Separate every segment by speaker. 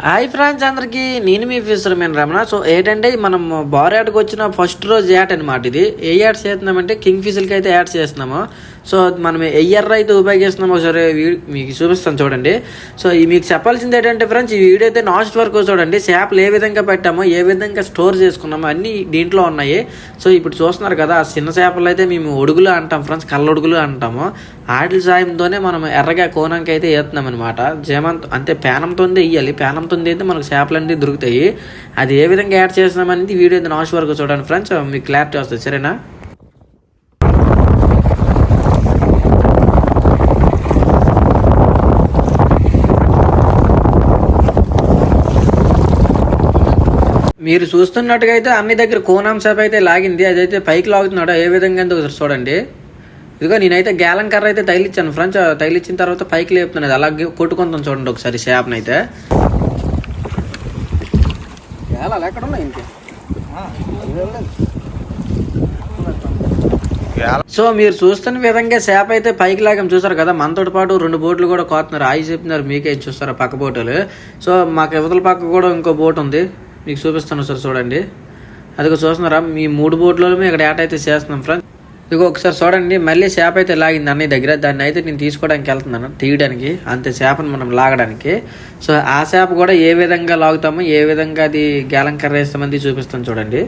Speaker 1: Hi friends అందరికి. నేను మీ ఫీసర్ నేను రమణ. సో ఏంటంటే మనం బార్ యాడ్కి వచ్చిన ఫస్ట్ రోజు యాడ్ అనమాట ఇది. ఏ యాడ్స్ చేస్తున్నామంటే కింగ్ ఫిషర్కి అయితే యాడ్స్ చేస్తున్నాము. సో మనం ఏ ఎర్ర అయితే ఉపయోగిస్తున్నామో ఒకసారి మీకు చూపిస్తాను చూడండి. సో మీకు చెప్పాల్సింది ఏంటంటే ఫ్రెండ్స్ ఈ వీడియో అయితే లాస్ట్ వరకు చూడండి. చేపలు ఏ విధంగా పెట్టామో ఏ విధంగా స్టోర్ చేసుకున్నామో అన్నీ దీంట్లో ఉన్నాయి. సో ఇప్పుడు చూస్తున్నారు కదా ఆ చిన్న చేపలు అయితే మేము ఒడుగులు అంటాం ఫ్రెండ్స్ కళ్ళొడుగులు అంటాము. ఆటల సాయంతోనే మనం ఎర్రగా కోనంకి అయితే వేస్తున్నాం అనమాట జేమంత్ అంటే పేనంతో వేయాలి. పేనంతో అయితే మనకు చేపలు అనేది దొరుకుతాయి. అది ఏ విధంగా యాడ్ చేస్తున్నామనేది వీడియో అయితే లాస్ట్ వరకు చూడండి ఫ్రెండ్స్. మీకు క్లారిటీ వస్తుంది సరేనా? మీరు చూస్తున్నట్టుగా అయితే అన్ని దగ్గర కోనాం షాప్ అయితే లాగింది. అదైతే పైకి లాగుతున్నాడో? ఏ విధంగా ఒకసారి చూడండి. ఇదిగో నేనైతే గ్యాలం కర్ర అయితే తగిలిచ్చాను ఫ్రెండ్స్. తగిలిచ్చిన తర్వాత పైకి లేపుతున్నది అలాగే కొట్టుకుంటాను చూడండి ఒకసారి షాప్ని అయితే. ఎక్కడ ఉన్నాయి సో మీరు చూస్తున్న విధంగా చేప అయితే పైకి లాగం. చూసారు కదా? మనతో పాటు రెండు బోట్లు కూడా కోతున్నారు. ఆయి చెప్తున్నారు మీకే చూస్తారా? పక్క బోటులు. సో మాకు ఇవతల పక్క కూడా ఇంకో బోట్ ఉంది. మీకు చూపిస్తాను సార్ చూడండి. అదిగో చూస్తున్నారా? మీ మూడు బోట్లలో ఇక్కడ ఏట అయితే చేస్తున్నాం ఫ్రెండ్స్. ఇదిగో ఒకసారి చూడండి. మళ్ళీ చేప అయితే లాగింది అన్నయ్య దగ్గర. దాన్ని అయితే నేను తీసుకోవడానికి వెళ్తున్నాను. తీయడానికి. అంతే చేపను మనం లాగడానికి. సో ఆ చేప కూడా ఏ విధంగా లాగుతామో ఏ విధంగా అది గేలం కర్ర వేస్తామని చూపిస్తాను చూడండి.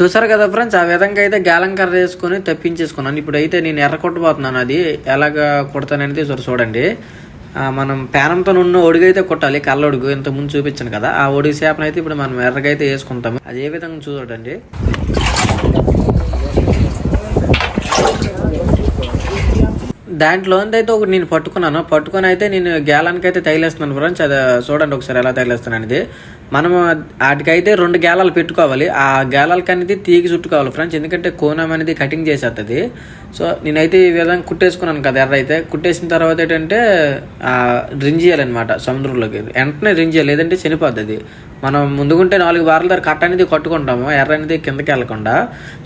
Speaker 1: చూసారు కదా ఫ్రెండ్స్? ఆ విధంగా అయితే గాలం కర్ర వేసుకొని తెప్పించేసుకున్నాను. ఇప్పుడైతే నేను ఎర్ర కొట్టబోతున్నాను అది. ఎలాగ కొడతాననేది ఒకసారి చూడండి. మనం పేనంతో ఉన్న ఒడుగు అయితే కొట్టాలి కళ్ళొడుగు ఇంత ముందు చూపించాను కదా. ఆ ఒడుగు చేపను అయితే ఇప్పుడు మనం ఎర్రగా అయితే వేసుకుంటాము. అది ఏ విధంగా చూడండి. దాంట్లో అయితే ఒకటి నేను పట్టుకున్నాను. పట్టుకొని అయితే నేను గేలానికి అయితే తగిలేస్తున్నాను ఫ్రెండ్స్. అది చూడండి ఒకసారి ఎలా తగిలేస్తాను అనేది. మనం వాటికైతే రెండు గేలాలు పెట్టుకోవాలి. ఆ గేలాలకి అనేది తీగి చుట్టుకోవాలి ఫ్రెండ్స్ ఎందుకంటే కోనం అనేది కటింగ్ చేసేస్తుంది సో నేనైతే ఈ విధంగా కుట్టేసుకున్నాను కదా ఎర్ర అయితే. కుట్టేసిన తర్వాత ఏంటంటే రింజ్ చేయాలన్నమాట సముద్రంలోకి. వెంటనే రింజ్ చేయాలి. లేదంటే చనిపోతుంది. మనం ముందుకుంటే నాలుగు బార్ల దగ్గర కట్ట అనేది కట్టుకుంటాము. ఎర్ర అనేది కిందకి వెళ్ళకుండా.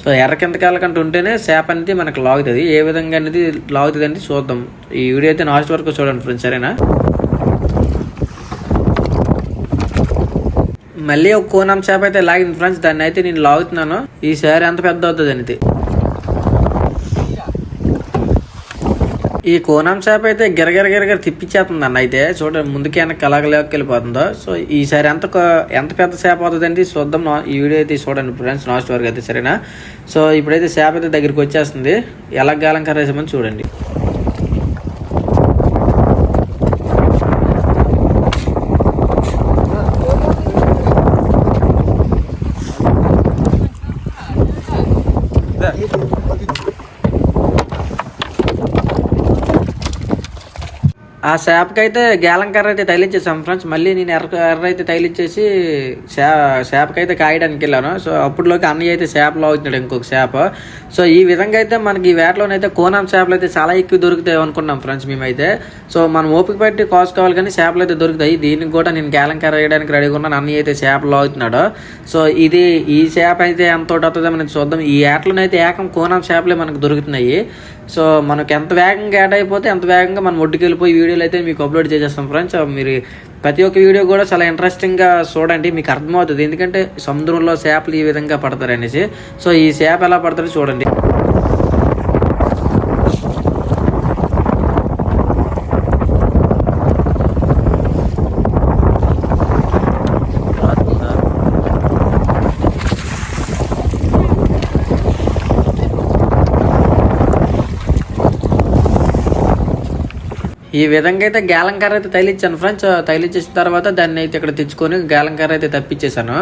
Speaker 1: సో ఎర్ర కిందకి వెళ్ళకుండా ఉంటేనే చేప అనేది మనకు లాగుతుంది. ఏ విధంగా అనేది లాగుతుంది అనేది చూద్దాం. ఈ వీడియో అయితే లాస్ట్ వరకు చూడండి ఫ్రెండ్స్ సరేనా? మళ్ళీ ఒక కోనం చేప అయితే లాగింది ఫ్రెండ్స్ దాన్ని అయితే నేను లాగుతున్నాను. ఈసారి ఎంత పెద్ద అవుతుంది అనేది. ఈ కోనం చేప అయితే గిరగిర గిరగిర తిప్పించేస్తుంది అన్న అయితే. చూడండి ముందుకి వెనక కలగలేక వెళ్ళిపోతుందో సో ఈసారి ఎంత ఎంత పెద్ద చేప అవుతుందండి చూద్దాం. ఈ వీడియో అయితే చూడండి ఫ్రెండ్స్ లాస్ట్ వరకు అయితే సరేనా? సో ఇప్పుడైతే చేప అయితే దగ్గరికి వచ్చేస్తుంది. ఎలా గాలం కరేసామని చూడండి. ఆ చేపకి అయితే గేలం కర్ర అయితే తగిలించేసాం ఫ్రెండ్స్. మళ్ళీ నేను ఎర్ర ఎర్ర అయితే తగిలించేసి చే అయితే కాయడానికి వెళ్ళాను. సో అప్పుడులోకి అన్నయ్య అయితే చేపలు అవుతున్నాడు ఇంకొక చేప సో ఈ విధంగా అయితే మనకి ఈ వేటలోనైతే కోనం చేపలు అయితే చాలా ఎక్కువ దొరుకుతాయి అనుకున్నాం ఫ్రెండ్స్ మేమైతే. సో మనం ఓపిక పెట్టి కోసుకోవాలి కానీ చేపలు అయితే దొరుకుతాయి. దీనికి కూడా నేను గేలం కర్ర వేయడానికి రెడీగా ఉన్నాను. అన్నయ్య అయితే చేపలు అవుతున్నాడు సో ఇది ఈ చేప అయితే ఎంత అవుతుందో మనం చూద్దాం. ఈ ఏటలోనైతే ఏకం కోనాం చేపలే మనకు దొరుకుతున్నాయి. సో మనకు ఎంత వేగంగా యాడ్ అయిపోతే ఎంత వేగంగా మనం ఒడ్డుకెళ్ళిపోయి వీడియోలు అయితే మీకు అప్లోడ్ చేసేస్తాం ఫ్రెండ్స్ మీరు ప్రతి ఒక్క వీడియో కూడా చాలా ఇంట్రెస్టింగ్గా చూడండి మీకు అర్థమవుతుంది. ఎందుకంటే సముద్రంలో చేపలు ఈ విధంగా పడతారు అనేసి సో ఈ చేప ఎలా పడతారో చూడండి. ఈ విధంగా అయితే గ్యాలం కర్ర అయితే తగిలిచ్చాను ఫ్రెండ్స్ తగిలిచ్చేసిన తర్వాత దాన్ని అయితే ఇక్కడ తెచ్చుకొని గ్యాలం కర్ర అయితే తప్పించేశాను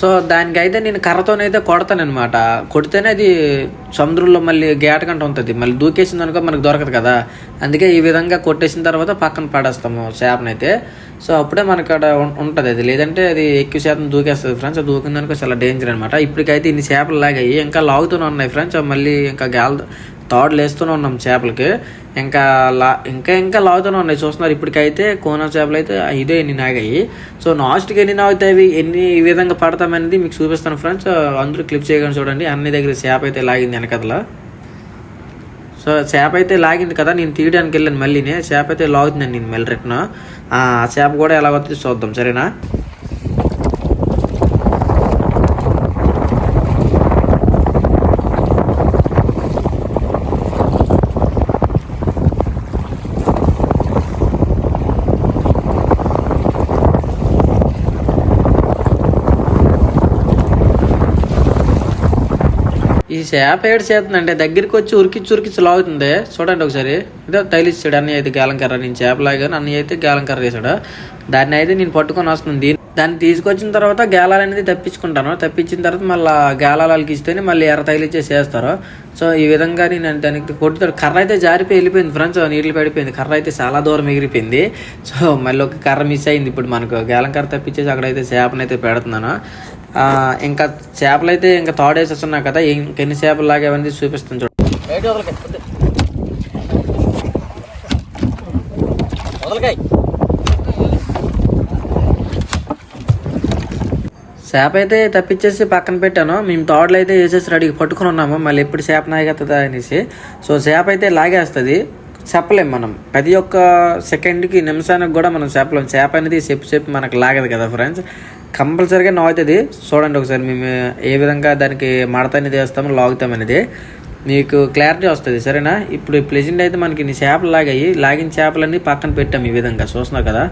Speaker 1: సో దానికైతే నేను కర్రతోనైతే కొడతానమాట కొడితేనే అది సముద్రంలో మళ్ళీ గేటకంట ఉంటుంది. మళ్ళీ దూకేసింది అనుకో మనకు దొరకదు కదా. అందుకే ఈ విధంగా కొట్టేసిన తర్వాత పక్కన పడేస్తాము చేపనైతే సో అప్పుడే మనకు అక్కడ ఉంటుంది అది. లేదంటే అది ఎక్కువ శాతం దూకేస్తుంది ఫ్రెండ్స్ అది దూకిందనుకో చాలా డేంజర్ అనమాట ఇప్పటికైతే ఇన్ని చేపలు లాగాయి. ఇంకా లాగుతూనే ఉన్నాయి ఫ్రెండ్స్ మళ్ళీ ఇంకా గాల తాడులు వేస్తూనే ఉన్నాం చేపలకి. ఇంకా లా ఇంకా ఇంకా లాగుతూనే ఉన్నాయి. చూస్తున్నారు ఇప్పటికైతే కోన చేపలు అయితే ఇదే ఎన్ని నాగాయి. సో లాస్ట్కి ఎన్ని నాగుతాయి ఎన్ని ఈ విధంగా పడతామనేది మీకు చూపిస్తాను ఫ్రెండ్స్. అందరూ క్లిప్ చేయగానే చూడండి. అన్ని దగ్గర చేప అయితే లాగింది వెనకదలా సో చేప అయితే లాగింది కదా నేను తీయడానికి వెళ్ళాను మళ్ళీనే. చేప అయితే లాగుతుందండి నేను మళ్ళీ రిటర్న్. ఆ చేప కూడా ఎలా వస్తుంది చూద్దాం సరేనా? చేప ఏడు చేస్తుందంటే దగ్గరికి వచ్చి ఉరికిచ్చి ఉరికిచ్చి లాగుతుంది. చూడండి ఒకసారి. ఇదో తగిలిచ్చాడు అన్నీ అయితే గాలం కర్ర నేను చేపలాగా లాగాను. అన్నీ అయితే గాలం కర్ర వేసాడు దాన్ని అయితే నేను పట్టుకొని వస్తుంది దాన్ని తీసుకొచ్చిన తర్వాత గేలాలు అనేది తప్పించుకుంటాను. తప్పించిన తర్వాత మళ్ళీ గేలాలకి ఇస్తేనే మళ్ళీ ఎర్ర తగిలిచ్చేసి వేస్తారు. సో ఈ విధంగా నేను దానికి కొట్టుతాడు. కర్ర అయితే జారిపోయి వెళ్ళిపోయింది ఫ్రెండ్స్. నీళ్ళు పడిపోయింది. కర్ర అయితే చాలా దూరం ఎగిరిపోయింది. సో మళ్ళీ ఒక కర్ర మిస్ అయింది. ఇప్పుడు మనకు గేలం కర్ర తప్పించేసి అక్కడైతే చేపనైతే పెడుతున్నాను. ఇంకా చేపలు అయితే ఇంకా తాడేసేస్తున్నా కదా ఇంకెన్ని చేపలు లాగేవన్నీ చూపిస్తాను చూడండి చేప అయితే తప్పించేసి పక్కన పెట్టాను. మేము తోటలు అయితే వేసేసి రెడీకి పట్టుకుని ఉన్నాము. మళ్ళీ ఎప్పుడు చేప నాగేస్తుందా అనేసి. సో చేప అయితే లాగేస్తుంది. చెప్పలేం మనం. ప్రతి ఒక్క సెకండ్కి నిమిషానికి కూడా మనం చెప్పలేం చేప అనేది చెప్పు చెప్పి మనకు లాగదు కదా ఫ్రెండ్స్ కంపల్సరీగా నవ్వుతుంది. చూడండి ఒకసారి మేము ఏ విధంగా దానికి మడత అనేది వేస్తామో లాగుతాం అనేది. మీకు క్లారిటీ వస్తుంది సరేనా? ఇప్పుడు ప్రెజెంట్ అయితే మనకి ఇన్ని చేపలు లాగాయి. లాగిన చేపలన్నీ పక్కన పెట్టాం ఈ విధంగా. చూస్తున్నారు కదా?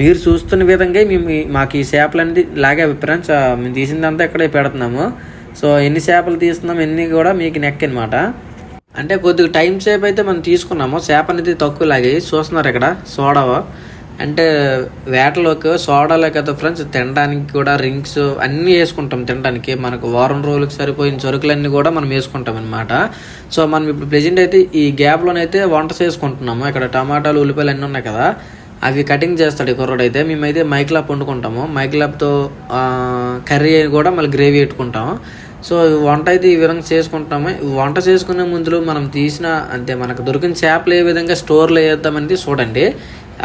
Speaker 1: మీరు చూస్తున్న విధంగా మేము మాకు ఈ చేపలు అనేది లాగే ఫ్రెండ్స్ మేము తీసిందంతా ఇక్కడే పెడుతున్నాము. సో ఎన్ని చేపలు తీస్తున్నాం ఎన్ని కూడా మీకు నెక్ అనమాట అంటే కొద్దిగా టైం సేపు అయితే మనం తీసుకున్నాము. చేప అనేది తక్కువ లాగాయి. చూస్తున్నారు ఇక్కడ? సోడా అంటే వేటలోకి సోడాలే కదా ఫ్రెండ్స్ తినడానికి కూడా రింగ్స్ అన్నీ వేసుకుంటాం తినడానికి. మనకు వారం రోజులకు సరిపోయిన సరుకులన్నీ కూడా మనం వేసుకుంటాం అనమాట సో మనం ఇప్పుడు ప్రెజెంట్ అయితే ఈ గ్యాప్లోనైతే వంట చేసుకుంటున్నాము. ఇక్కడ టమాటాలు ఉల్లిపాయలు అన్నీ ఉన్నాయి కదా. అవి కటింగ్ చేస్తాడు ఈ కుర్రోడు అయితే. మేమైతే మైక్లాప్ వండుకుంటాము. మైక్లాప్తో కర్రీ కూడా మళ్ళీ గ్రేవీ పెట్టుకుంటాము. సో వంట అయితే ఈ విధంగా చేసుకుంటాము వంట చేసుకునే ముందులో మనం తీసిన అంటే మనకు దొరికిన చేపలు ఏ విధంగా స్టోర్లో వేద్దామనేది చూడండి.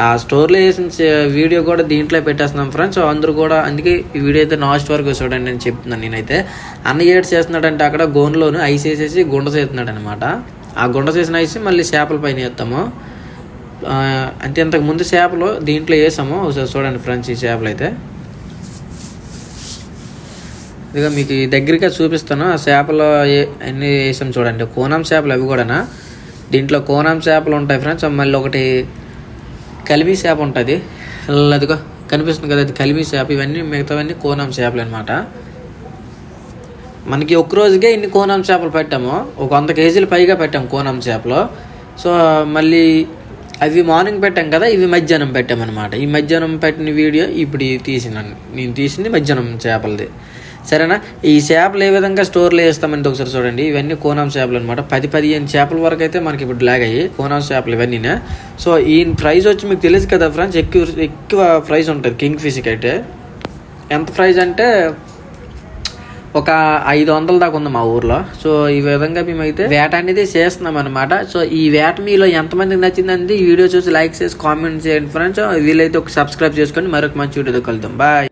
Speaker 1: ఆ స్టోర్లో వేసిన వీడియో కూడా దీంట్లో పెట్టేస్తున్నాం ఫ్రెండ్స్ అందరూ కూడా అందుకే ఈ వీడియో అయితే లాస్ట్ వరకు చూడండి నేను చెప్తున్నాను నేనైతే. అన్న ఏడు చేస్తున్నాడంటే అక్కడ గోన్లోను ఐస్ వేసేసి గుండ చేస్తున్నాడు అనమాట ఆ గుండ చేసిన ఐస్ మళ్ళీ చేపల పైన వేస్తాము. అంటే ఇంతకు ముందు చేపలు దీంట్లో వేసాము. ఒకసారి చూడండి ఫ్రెండ్స్ ఈ చేపలు అయితే. ఇదిగా మీకు దగ్గరగా చూపిస్తాను. ఆ చేపలు అన్నీ అన్ని వేసాం చూడండి. కోనం చేపలు అవి కూడానా? దీంట్లో కోనం చేపలు ఉంటాయి ఫ్రెండ్స్ మళ్ళీ ఒకటి కలిమి చేప ఉంటుంది. అదిగో కనిపిస్తుంది కదా అది కలిమి చేప. ఇవన్నీ మిగతావన్నీ కోనం చేపలు అనమాట మనకి ఒక్క రోజుకే ఇన్ని కోనం చేపలు పెట్టాము. ఒక వంద కేజీలు పైగా పెట్టాము కోనం చేపలు. సో మళ్ళీ అవి మార్నింగ్ పెట్టాం కదా ఇవి మధ్యాహ్నం పెట్టామన్నమాట. ఈ మధ్యాహ్నం పెట్టిన వీడియో ఇప్పుడు ఇది తీసినాను నేను తీసింది మధ్యాహ్నం చేపలది. సరేనా? ఈ చేపలు ఏ విధంగా స్టోర్లో వేస్తామని ఒకసారి చూడండి. ఇవన్నీ కోనాం చేపలు అనమాట పది పదిహేను చేపల వరకు అయితే మనకి ఇప్పుడు లాగ్ అయ్యి కోనాం చేపలు ఇవన్నీ సో ఈ ప్రైస్ వచ్చి మీకు తెలుసు కదా ఫ్రెండ్స్ ఎక్కువ ఎక్కువ ప్రైస్ ఉంటుంది కింగ్ ఫిష్కి అయితే. ఎంత ప్రైస్ అంటే ఒక ఐదు వందల దాకా ఉంది మా ఊర్లో. సో ఈ విధంగా మేమైతే వేట అనేది చేస్తున్నాం అనమాట సో ఈ వేట మీలో ఎంతమందికి నచ్చిందండి ఈ వీడియో చూసి లైక్ చేసి కామెంట్ చేయండి ఫ్రెండ్స్ వీలైతే ఒక సబ్స్క్రైబ్ చేసుకొని మరొక మంచి వీడియోతో కలుద్దాం. బాయ్